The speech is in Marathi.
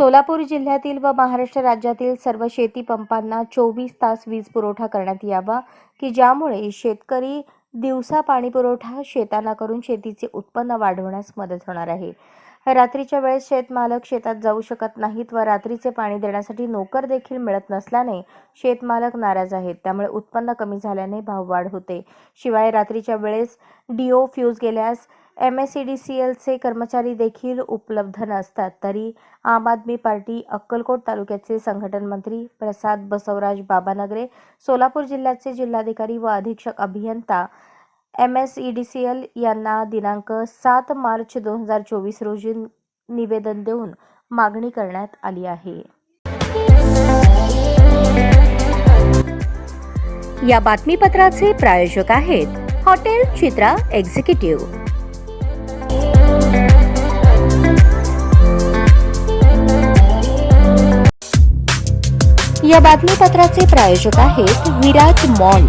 सोलापूर जिल्ह्यातील व महाराष्ट्र राज्यातील सर्व शेती पंपांना चोवीस तास वीज पुरवठा करण्यात यावा की ज्यामुळे शेतकरी दिवसा पाणी पुरवठा शेतांना करून शेतीचे उत्पन्न वाढवण्यास मदत होणार आहे. रात्रीच्या वेळेस शेतमालक शेतात जाऊ शकत नाहीत व रात्रीचे पाणी देण्यासाठी नोकर देखील मिळत नसल्याने शेतमालक नाराज आहेत. त्यामुळे उत्पन्न कमी झाल्याने भाववाढ होते. शिवाय रात्रीच्या वेळेस डीओ फ्यूज गेल्यास M S C D C एलचे कर्मचारी देखील उपलब्ध नसतात. तरी आम आदमी पार्टी अक्कलकोट तालुक्याचे संघटन मंत्री प्रसाद बसवराज बाबानगरे सोलापूर जिल्ह्याचे जिल्हाधिकारी व अधीक्षक अभियंता M S E D C L यांना दिनांक सात मार्च दोन हजार चोवीस रोजी निवेदन देऊन मागणी करण्यात आली आहे. या बातमीपत्राचे प्रायोजक आहेत हॉटेल चित्रा एक्झिक्युटिव्ह. या बातमीपत्राचे प्रायोजक आहेत विराज मॉल.